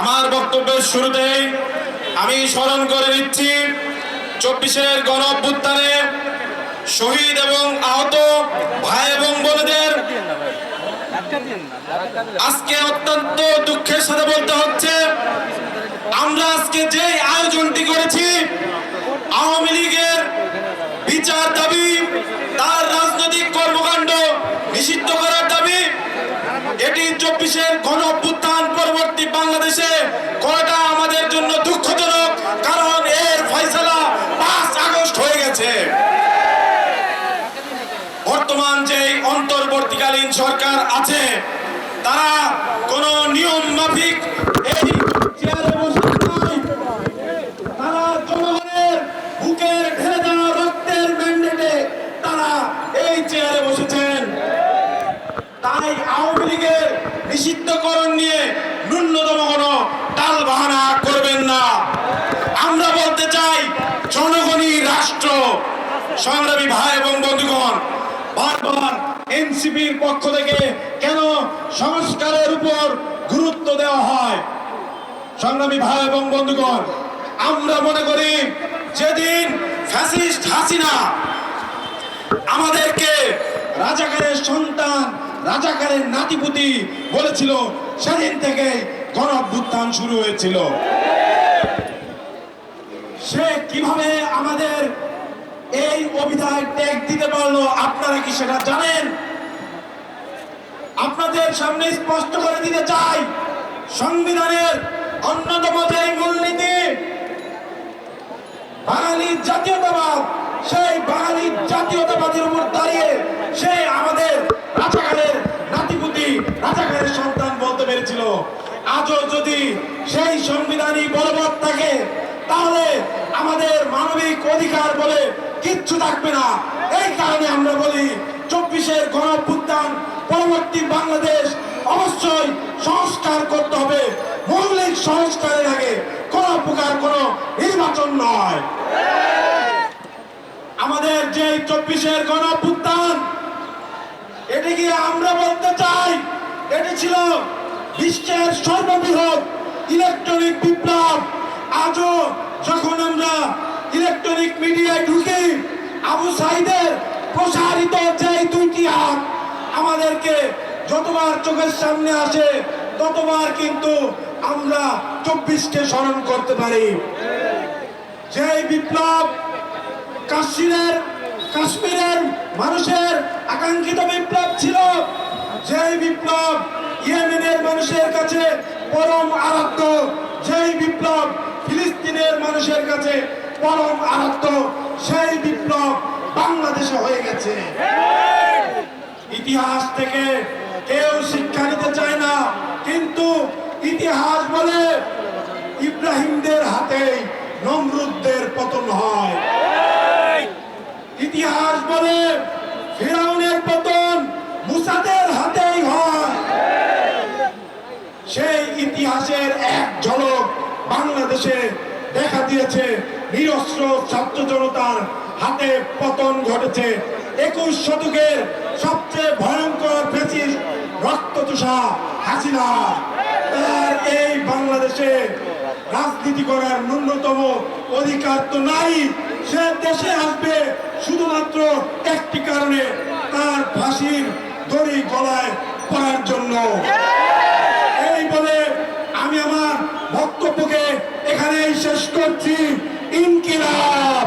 আমার বক্তব্যের শুরুতেই আমি স্মরণ করে নিচ্ছি, চব্বিশের গণ অভ্যুত্থানে শহীদ এবং আহত ভাই এবং বোনদের আজকে অত্যন্ত দুঃখের সাথে বলতে হচ্ছে, আমরা আজকে যে আয়োজনটি করেছি, আওয়ামী লীগের বিচার দাবি তার রাজনৈতিক কর্মকাণ্ড নিষিদ্ধ করার দাবি এটি চব্বিশের গণ অভ্যুত্থান পরবর্তী বাংলাদেশে কয়টা আমাদের জন্য দুঃখজনক কারণ এর ফয়সালা পাঁচ আগস্ট হয়ে গেছে বর্তমান যে অন্তর্বর্তীকালীন সরকার আছে, তারা কোন নিয়ম মাফিক এই তাই আওয়ামী লীগের নিয়ে কোনো বাহানা করবেন না। আমরা বলতে চাই রাষ্ট্র। সংগ্রামী ভাই এবং বন্ধুগণ এনসিপির পক্ষ থেকে কেন সংস্কারের উপর গুরুত্ব দেওয়া হয়? সংগ্রামী ভাই এবং বন্ধুগণ, আমরা মনে করি যেদিন ফ্যাসিস্ট হাসিনা আমাদেরকে রাজাকারের সন্তান, রাজাকারের নাতিপুতি বলেছিল, সেদিন থেকে গণ অভ্যুত্থান শুরু হয়েছিল। সে কীভাবে আমাদের এই অভিধায় ট্যাগ দিতে পারল, আপনারা কি সেটা জানেন? আপনাদের সামনে স্পষ্ট করে দিতে চাই, সংবিধানের অন্যতম যে মূলনীতি বাঙালি জাতীয়তাবাদ, সেই বাঙালি জাতীয়তাবাদের উপর দাঁড়িয়ে সে আমাদের রাজাকারের নাতিপুতি, রাজাকারের সন্তান বলতে পেরেছিল। আজও যদি সেই সংবিধানই বলবৎ থাকে, তাহলে আমাদের মানবিক অধিকার বলে কিচ্ছু থাকবে না। এই কারণে আমরা বলি, চব্বিশের গণ পরবর্তী বাংলাদেশ অবশ্যই সংস্কার করতে হবে। মৌলিক সংস্কারের আগে কোন প্রকার কোন নির্বাচন নয়। আমাদের যে চব্বিশের গণ এটিকে আমরা বলতে চাই? এটি ছিল বিশ্বের সর্ববৃহৎ ইলেকট্রনিক বিপ্লব। আজও যখন আমরা ইলেকট্রনিক মিডিয়ায় ঢুকি, আবু সাইদের প্রসারিত যে দুইটি হাত আমাদেরকে যতবার চোখের সামনে আসে, ততবার কিন্তু আমরা চব্বিশকে স্মরণ করতে পারি। যে বিপ্লব কাশ্মীরের কাশ্মীরের মানুষের আকাঙ্ক্ষিত বিপ্লব ছিল, যেই বিপ্লব ইয়েমেনের মানুষের কাছে পরম আরাধ্য, যেই বিপ্লব ফিলিস্তিনের মানুষের কাছে পরম আরাধ্য, সেই বিপ্লব বাংলাদেশে হয়ে গেছে। ইতিহাস থেকে কেউ শিক্ষা নিতে চায় না, কিন্তু ইতিহাস বলে ইব্রাহিমদের হাতেই নমরুদদের পতন হয়। ইতিহাস বলে ফিরাউনের পতন মুসাদের হাতেই হয়। সেই ইতিহাসের এক ঝলক বাংলাদেশে দেখা দিয়েছে। নিরস্ত্র ছাত্র জনতার হাতে পতন ঘটেছে। একুশ শতকের সবচেয়ে ভয়ঙ্কর ফেসিস রক্তচোষা হাসিনা। তার এই বাংলাদেশে রাজনীতি করার ন্যূনতম অধিকার তো নাই। সে দেশে আসবে শুধুমাত্র একটি কারণে, তার ফাঁসির দড়ি গলায় পড়ার জন্য। এই বলে আমি আমার বক্তব্যকে এখানেই শেষ করছি। ইনকিলাব!